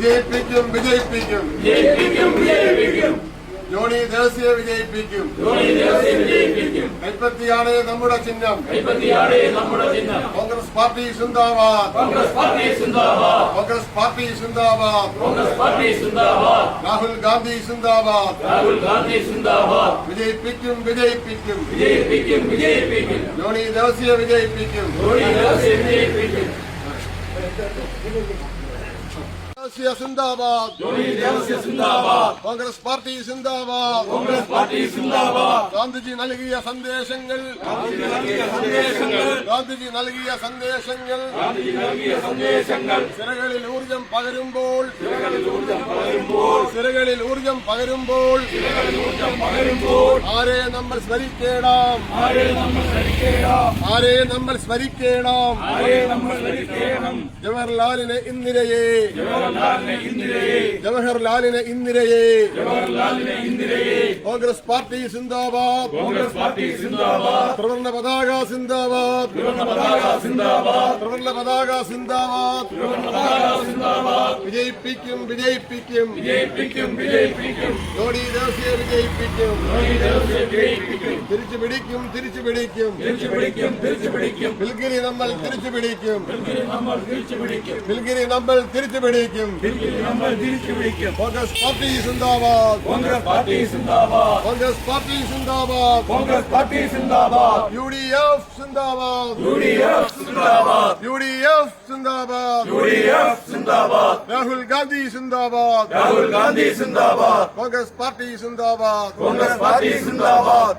വിജയിപ്പിക്കും വിജയിപ്പിക്കും. വിജയിപ്പിക്കും വിജയിപ്പിക്കും. ജോണി ദേശീയ വിജയിപ്പിക്കും. ജോണി ദേശീയ വിജയിപ്പിക്കും. കൈപ്പത്തിയാണ് നമ്മുടെ ചിഹ്നം. കൈപ്പത്തിയാണ് നമ്മുടെ ചിഹ്നം. കോൺഗ്രസ് പാർട്ടി സിന്ദാബാദ്. കോൺഗ്രസ് പാർട്ടി സിന്ദാബാദ്. കോൺഗ്രസ് പാർട്ടി സിന്ദാബാദ്. കോൺഗ്രസ് പാർട്ടി സിന്ദാബാദ്. രാഹുൽ ഗാന്ധി സിന്ദാബാദ്. രാഹുൽ ഗാന്ധി സിന്ദാബാദ്. വിജയിപ്പിക്കും വിജയിപ്പിക്കും. വിജയിപ്പിക്കും വിജയിപ്പിക്കും. ജോണി ദേശീയ വിജയിപ്പിക്കും. ജോണി ദേശീയ വിജയിപ്പിക്കും. ദേവസ്യ സിന്ദാബാദ്. കോൺഗ്രസ് പാർട്ടി സിന്ദാബാദ്. കോൺഗ്രസ് പാർട്ടി സിന്ദാബാദ്. ഗാന്ധിജി നൽകിയ സന്ദേശങ്ങൾ. ഗാന്ധിജി നൽകിയ സന്ദേശങ്ങൾ. സന്ദേശങ്ങൾ. സിരകളിൽ ഊർജം പകരുമ്പോൾ. സിരകളിൽ ഊർജം പകരുമ്പോൾ. ആരെ നമ്മൾ സ്മരിക്കേണം? ആരെ നമ്മൾ സ്മരിക്കണം? ജവഹർലാലിന് ഇന്ദിരയെ ജവഹർലാലിനെ ഇന്ദിരയെ ജവഹർലാലിന് ഇന്ദിരയെ ജവഹർലാലിനെ ഇന്ദിരയെ കോൺഗ്രസ് പാർട്ടി സിന്ദാബാദ് കോൺഗ്രസ് പാർട്ടി സിന്ദാബാദ് ത്രിവർണ പതാക സിന്ദാബാദ് ത്രിവർണ പതാക സിന്ദാബാദ് ത്രിവർണ പതാക സിന്ദാബാദ് ത്രിവർണ പതാക സിന്ദാബാദ് വിജയിപ്പിക്കും വിജയിപ്പിക്കും. വിജയിപ്പിക്കും വിജയിപ്പിക്കും. ജോഡി ദേശീയ വിജയിപ്പിക്കും. ധോണി ദേവസ്യം വിജയിപ്പിക്കും. തിരിച്ചു പിടിക്കും തിരിച്ചു പിടിക്കും തിരിച്ചു പിടിക്കും തിരിച്ചു പിടിക്കും പിൽഗിരി നമ്മൾ തിരിച്ചു പിടിക്കും ഇതിൽ നമ്മൾ തിരിച്ചു പിടിക്കും പിൽഗിരി നമ്മൾ തിരിച്ചു പിടിക്കും നമ്മൾ തിരിച്ചു പിടിക്കും കോൺഗ്രസ് പാർട്ടി സിന്ദാബാദ്. കോൺഗ്രസ് പാർട്ടി സിന്ദാബാദ്. കോൺഗ്രസ് പാർട്ടി സിന്ദാബാദ്. കോൺഗ്രസ് പാർട്ടി സിന്ദാബാദ്. യു ഡി എഫ് സിന്ദാബാദ്. യു ഡി എഫ് സിന്ദാബാദ്. യു ഡി രാഹുൽ ഗാന്ധി സിന്ദാബാദ്. രാഹുൽ ഗാന്ധി സിന്ദാബാദ്. കോൺഗ്രസ് പാർട്ടി സിന്ദാബാദ്. കോൺഗ്രസ് പാർട്ടി സിന്ദാബാദ്.